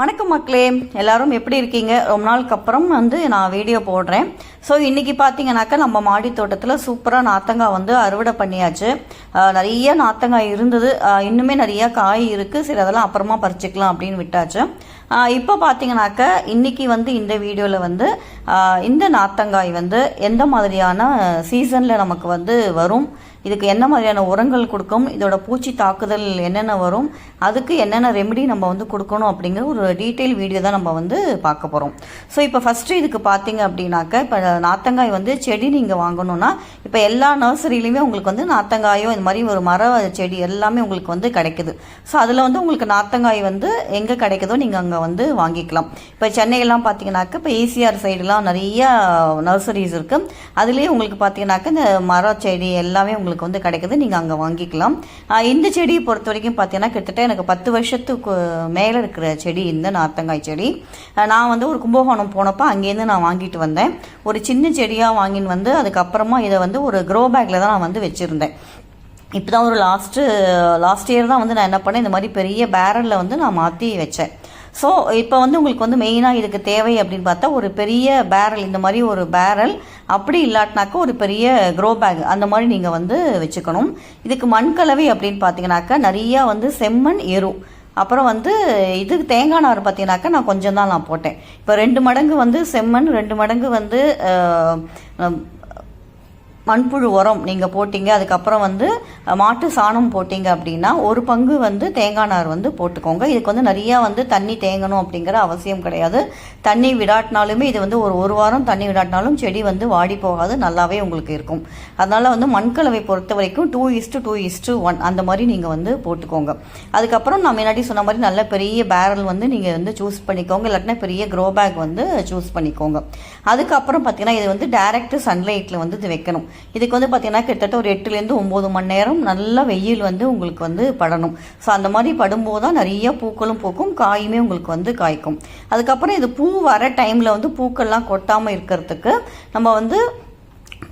வணக்கம் மக்களே. எல்லாரும் எப்படி இருக்கீங்க? ரொம்ப நாளுக்கு அப்புறம் வந்து நான் வீடியோ போடுறேன். ஸோ இன்றைக்கி பார்த்தீங்கன்னாக்கா நம்ம மாடி தோட்டத்தில் சூப்பராக நாத்தங்காய் வந்து அறுவடை பண்ணியாச்சு. நிறைய நாத்தங்காய் இருந்தது. இன்னுமே நிறையா காய் இருக்குது சரி அதெல்லாம் அப்புறமா பறிச்சுக்கலாம் அப்படின்னு விட்டாச்சு. இப்போ பார்த்தீங்கன்னாக்க இன்னைக்கு வந்து இந்த வீடியோவில் வந்து இந்த நாத்தங்காய் வந்து எந்த மாதிரியான சீசனில் நமக்கு வந்து வரும்? இதுக்கு என்ன மாதிரியான உரங்கள் கொடுக்கும்? இதோட பூச்சி தாக்குதல் என்னென்ன வரும்? அதுக்கு என்னென்ன ரெமெடி நம்ம வந்து கொடுக்கணும் அப்படிங்கிற ஒரு டீட்டெயில் வீடியோ தான் நம்ம வந்து பார்க்க போகிறோம் ஸோ இப்போ ஃபஸ்ட்டு இதுக்கு பார்த்தீங்க அப்படின்னாக்க இப்போ நாத்தங்காய் வந்து செடி நீங்கள் வாங்கணும்னா இப்போ எல்லா நர்சரியிலையுமே உங்களுக்கு வந்து நாத்தங்காயோ இந்த மாதிரி ஒரு மர செடி எல்லாமே உங்களுக்கு வந்து கிடைக்குது. ஸோ அதில் வந்து உங்களுக்கு நாத்தங்காய் வந்து எங்கே கிடைக்குதோ நீங்கள் அங்கே வந்து வாங்கிக்கலாம். இப்போ சென்னையெல்லாம் பார்த்தீங்கன்னாக்க இப்போ ஏசிஆர் சைடுலாம் நிறைய நர்சரிஸ் இருக்குது அதுலேயே உங்களுக்கு பார்த்தீங்கன்னாக்க இந்த மர செடி எல்லாமே உங்களுக்கு வந்து கிடைக்குது. நீங்கள் அங்கே வாங்கிக்கலாம். இந்த செடியை பொறுத்த வரைக்கும் பார்த்தீங்கன்னா கிட்டத்தட்ட எனக்கு பத்து வருஷத்துக்கு மேலே இருக்கிற செடி இந்த நார்த்தங்காய் செடி. நான் வந்து ஒரு கும்பகோணம் போனப்போ அங்கேருந்து நான் வாங்கிட்டு வந்தேன். ஒரு சின்ன செடியாக வாங்கின்னு வந்து அதுக்கப்புறமா இதை வந்து ஒரு க்ரோ பேக்கில் தான் நான் வந்து வச்சுருந்தேன். இப்போ தான் ஒரு லாஸ்ட்டு லாஸ்ட் இயர் தான் வந்து நான் என்ன பண்ணேன் இந்த மாதிரி பெரிய பேரலில் வந்து நான் மாற்றி வச்சேன். ஸோ இப்போ வந்து உங்களுக்கு வந்து மெயினாக இதுக்கு தேவை அப்படின்னு பார்த்தா ஒரு பெரிய பேரல் இந்த மாதிரி ஒரு பேரல் அப்படி இல்லாட்டினாக்கா ஒரு பெரிய க்ரோ பேக் அந்த மாதிரி நீங்கள் வந்து வச்சுக்கணும். இதுக்கு மண் கலவை அப்படின்னு பார்த்தீங்கன்னாக்கா நிறையா வந்து செம்மண் எரு. அப்புறம் வந்து இதுக்கு தேங்காய் நார் பார்த்தீங்கன்னாக்கா நான் கொஞ்சம் தான் நான் போட்டேன். இப்போ ரெண்டு மடங்கு வந்து செம்மண் ரெண்டு மடங்கு வந்து மண்புழு உரம் நீங்கள் போட்டிங்க அதுக்கப்புறம் வந்து மாட்டு சாணம் போட்டிங்க அப்படின்னா ஒரு பங்கு வந்து தேங்காய் நார் வந்து போட்டுக்கோங்க. இதுக்கு வந்து நிறையா வந்து தண்ணி தேங்கணும் அப்படிங்கிற அவசியம் கிடையாது. தண்ணி விடாட்டினாலுமே இது வந்து ஒரு ஒரு வாரம் தண்ணி விடாட்டினாலும் செடி வந்து வாடி போகாது நல்லாவே உங்களுக்கு இருக்கும். அதனால் வந்து மண்கலவை பொறுத்த வரைக்கும் two is to two is to one அந்த மாதிரி நீங்கள் வந்து போட்டுக்கோங்க. அதுக்கப்புறம் நான் முன்னாடி சொன்ன மாதிரி நல்ல பெரிய பேரல் வந்து நீங்கள் வந்து சூஸ் பண்ணிக்கோங்க. இல்லாட்டினா பெரிய க்ரோ பேக் வந்து சூஸ் பண்ணிக்கோங்க. அதுக்கப்புறம் பார்த்தீங்கன்னா இது வந்து டைரக்ட் சன்லைட்டில் வந்து இது வைக்கணும். இதுக்கு வந்து பார்த்தீங்கன்னா கிட்டத்தட்ட ஒரு எட்டுலேருந்து ஒம்பது மணி நேரம் நல்லா வெயில் வந்து உங்களுக்கு வந்து படணும். ஸோ அந்த மாதிரி படும்போது தான் நிறைய பூக்களும் பூக்கும் காயுமே உங்களுக்கு வந்து காய்க்கும். அதுக்கப்புறம் இது பூ வர டைமில் வந்து பூக்கள்லாம் கொட்டாமல் இருக்கிறதுக்கு நம்ம வந்து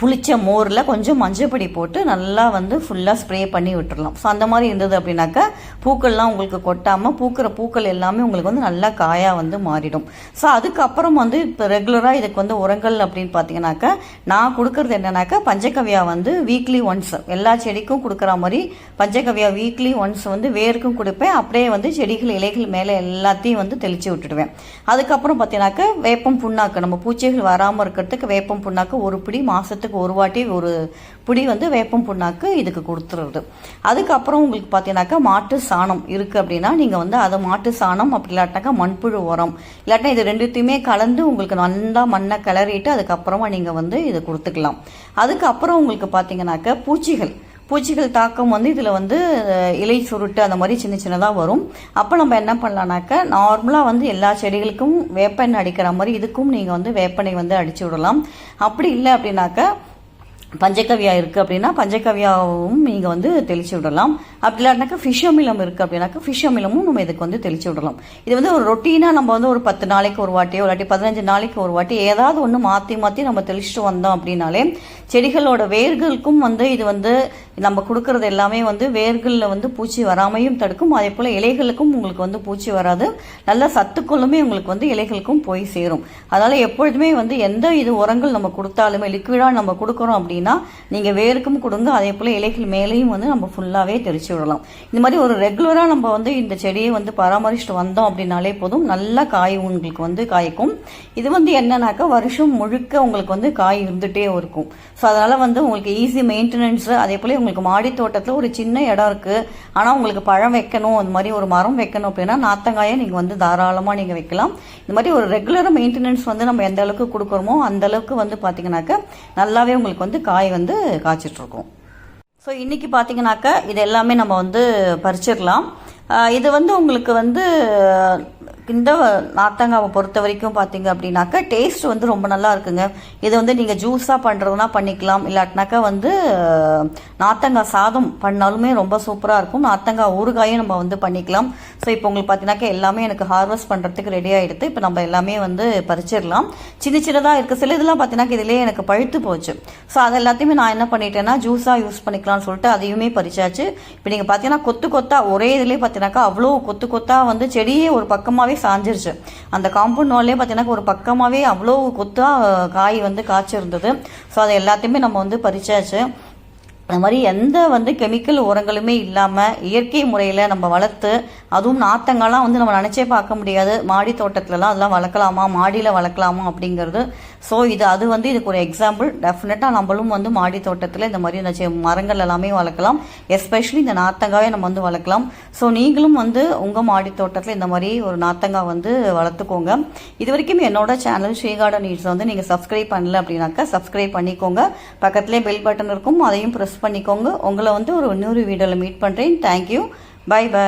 புளிச்ச மோரில் கொஞ்சம் மஞ்சப்பொடி போட்டு நல்லா வந்து ஃபுல்லாக ஸ்ப்ரே பண்ணி விட்டுடலாம் ஸோ அந்த மாதிரி இருந்தது அப்படின்னாக்கா பூக்கள்லாம் உங்களுக்கு கொட்டாமல் பூக்கிற பூக்கள் எல்லாமே உங்களுக்கு வந்து நல்லா காயாக வந்து மாறிடும். ஸோ அதுக்கப்புறம் வந்து இப்போ ரெகுலராக இதுக்கு வந்து உரங்கள் அப்படின்னு பார்த்தீங்கன்னாக்கா நான் கொடுக்கறது என்னன்னாக்கா பஞ்சகவியா வந்து வீக்லி ஒன்ஸ் எல்லா செடிக்கும் கொடுக்குற மாதிரி பஞ்சகவியா வீக்லி ஒன்ஸ் வந்து வேருக்கும் கொடுப்பேன். அப்படியே வந்து செடிகள் இலைகள் மேலே எல்லாத்தையும் வந்து தெளித்து விட்டுடுவேன். அதுக்கப்புறம் பார்த்தீங்கன்னாக்கா வேப்பம் புண்ணாக்கு நம்ம பூச்சிகள் வராமல் இருக்கிறதுக்கு வேப்பம் புண்ணாக்கு ஒரு பிடி மாதத்துக்கு ஒரு வாட்டி ஒரு பிடி வந்து வேப்பம் புண்ணாக்கு இதுக்கு கொடுத்துருது அதுக்கப்புறம் உங்களுக்கு பார்த்தீங்கன்னாக்கா மாட்டு சாணம் இருக்குது அப்படின்னா நீங்கள் வந்து அதை மாட்டு சாணம் அப்படி இல்லாட்டினாக்கா மண்புழு உரம். இல்லாட்டா இது ரெண்டுத்தையுமே கலந்து உங்களுக்கு நல்லா மண்ணை கிளறிட்டு அதுக்கப்புறமா நீங்கள் வந்து இதை கொடுத்துக்கலாம். அதுக்கப்புறம் உங்களுக்கு பார்த்தீங்கன்னாக்கா பூச்சிகள். பூச்சிகள் தாக்கம் வந்து இதில் வந்து இலை சுருட்டு அந்த மாதிரி சின்ன சின்னதாக வரும். அப்போ நம்ம என்ன பண்ணலாம்னாக்கா நார்மலாக வந்து எல்லா செடிகளுக்கும் வேப்பெண்ணெய் அடிக்கிற மாதிரி இதுக்கும் நீங்கள் வந்து வேப்பெண்ணெய் வந்து அடிச்சு விடலாம். அப்படி இல்லை அப்படின்னாக்க பஞ்சக்கவியா இருக்குது அப்படின்னா பஞ்சகவ்யாவும் நீங்கள் வந்து தெளிச்சு விடலாம். அப்படி இல்லாட்டினாக்கா ஃபிஷ் அமிலம் இருக்குது அப்படின்னாக்கா ஃபிஷ் அமிலமும் நம்ம இதுக்கு வந்து தெளிச்சு விடலாம். இது வந்து ஒரு ரொட்டீனாக நம்ம வந்து ஒரு பத்து நாளைக்கு ஒரு வாட்டியோ இல்லாட்டி பதினஞ்சு நாளைக்கு ஒரு வாட்டி ஏதாவது ஒன்று மாற்றி மாற்றி நம்ம தெளிச்சுட்டு வந்தோம் அப்படின்னாலே செடிகளோட வேர்களுக்கும் வந்து இது வந்து நம்ம கொடுக்கறது எல்லாமே வந்து வேர்களில் வந்து பூச்சி வராமையும் தடுக்கும். அதே போல் இலைகளுக்கும் உங்களுக்கு வந்து பூச்சி வராது. நல்ல சத்துக்களுமே உங்களுக்கு வந்து இலைகளுக்கும் போய் சேரும். அதனால் எப்பொழுதுமே வந்து எந்த இது உரங்கள் நம்ம கொடுத்தாலுமே லிக்விடாக நம்ம கொடுக்குறோம் அப்படின்னா நீங்கள் வேருக்கும் கொடுங்க. அதே போல் இலைகள் மேலேயும் வந்து நம்ம ஃபுல்லாகவே தெளிச்சு விடலாம். இந்த மாதிரி ஒரு ரெகுலராக நம்ம வந்து இந்த செடியை வந்து பராமரிச்சுட்டு வந்தோம் அப்படின்னாலே போதும். நல்லா காய் உங்களுக்கு வந்து காய்க்கும். இது வந்து என்னன்னாக்கா வருஷம் முழுக்க உங்களுக்கு வந்து காய் இருந்துகிட்டே இருக்கும். ஸோ அதனால் வந்து உங்களுக்கு ஈஸி மெயின்டெனன்ஸு அதே போல் உங்களுக்கு மாடி தோட்டத்தில் ஒரு சின்ன இடம் இருக்குது ஆனால் உங்களுக்கு பழம் வைக்கணும் அந்த மாதிரி ஒரு மரம் வைக்கணும் அப்படின்னா நாத்தங்காயை நீங்கள் வந்து தாராளமாக நீங்கள் வைக்கலாம். இந்த மாதிரி ஒரு ரெகுலராக மெயின்டெனன்ஸ் வந்து நம்ம எந்த அளவுக்கு கொடுக்குறோமோ அந்த அளவுக்கு வந்து பார்த்தீங்கன்னாக்கா நல்லாவே உங்களுக்கு வந்து காய் வந்து காய்ச்சிட்ருக்கும் ஸோ இன்றைக்கி பார்த்தீங்கன்னாக்கா இது எல்லாமே நம்ம வந்து பறிச்சிடலாம் இது வந்து உங்களுக்கு வந்து இந்த நாத்தங்காவை பொறுத்த வரைக்கும் பார்த்தீங்க அப்படின்னாக்கா டேஸ்ட் வந்து ரொம்ப நல்லா இருக்குங்க. இது வந்து நீங்கள் ஜூஸாக பண்ணுறதுனா பண்ணிக்கலாம். இல்லாட்டினாக்கா வந்து நாத்தங்காய் சாதம் பண்ணாலுமே ரொம்ப சூப்பராக இருக்கும். நாத்தங்காய் ஊறுகாயும் நம்ம வந்து பண்ணிக்கலாம். ஸோ இப்போ உங்களுக்கு பார்த்தீங்கன்னாக்கா எல்லாமே எனக்கு ஹார்வெஸ்ட் பண்ணுறதுக்கு ரெடி ஆகிடுது இப்போ நம்ம எல்லாமே வந்து பறிச்சிடலாம். சின்ன சின்னதாக இருக்குது சில இதெல்லாம் பார்த்தீங்கன்னா இதிலே எனக்கு பழுத்து போச்சு. ஸோ அது எல்லாத்தையுமே நான் என்ன பண்ணிட்டேன்னா ஜூஸாக யூஸ் பண்ணிக்கலாம்னு சொல்லிட்டு அதையுமே பறிச்சாச்சு. இப்போ நீங்கள் பார்த்தீங்கன்னா கொத்து கொத்தா ஒரே இதுலேயே பார்த்தீங்கன்னாக்கா அவ்வளோ கொத்து கொத்தா வந்து செடியே ஒரு பக்கமாகவே சாஞ்சிருச்சு. அந்த காம்பவுண்ட் வாலே பார்த்தீங்கன்னா ஒரு பக்கமாகவே அவ்வளோ கொத்தாக காய் வந்து காய்ச்சிருந்தது. ஸோ அதை எல்லாத்தையுமே நம்ம வந்து பறிச்சாச்சு. அது மாதிரி எந்த வந்து கெமிக்கல் உரங்களுமே இல்லாமல் இயற்கை முறையில் நம்ம வளர்த்து அதுவும் நாத்தங்கள்லாம் வந்து நம்ம நினச்சே பார்க்க முடியாது. மாடி தோட்டத்துலலாம் அதெல்லாம் வளர்க்கலாமா? மாடியில் வளர்க்கலாமா அப்படிங்கிறது. ஸோ இது அது வந்து இதுக்கு ஒரு எக்ஸாம்பிள் டெஃபினட்டாக நம்மளும் வந்து மாடி தோட்டத்தில் இந்த மாதிரி இந்த மரங்கள் எல்லாமே வளர்க்கலாம். எஸ்பெஷலி இந்த நாத்தங்காயை நம்ம வந்து வளர்க்கலாம். ஸோ நீங்களும் வந்து உங்கள் மாடி தோட்டத்தில் இந்த மாதிரி ஒரு நாத்தங்காய் வந்து வளர்த்துக்கோங்க. இது வரைக்கும் என்னோட சேனல் ஸ்ரீகார்டன் நீட்ஸ் வந்து நீங்கள் சப்ஸ்கிரைப் பண்ணல அப்படின்னாக்கா சப்ஸ்கிரைப் பண்ணிக்கோங்க. பக்கத்துலேயே பெல் பட்டன் இருக்கும். அதையும் ப்ரெஸ் பண்ணிக்கோங்க. உங்களை வந்து ஒரு இன்னொரு வீடியோவில் மீட் பண்ணுறேன் தேங்க்யூ பை பை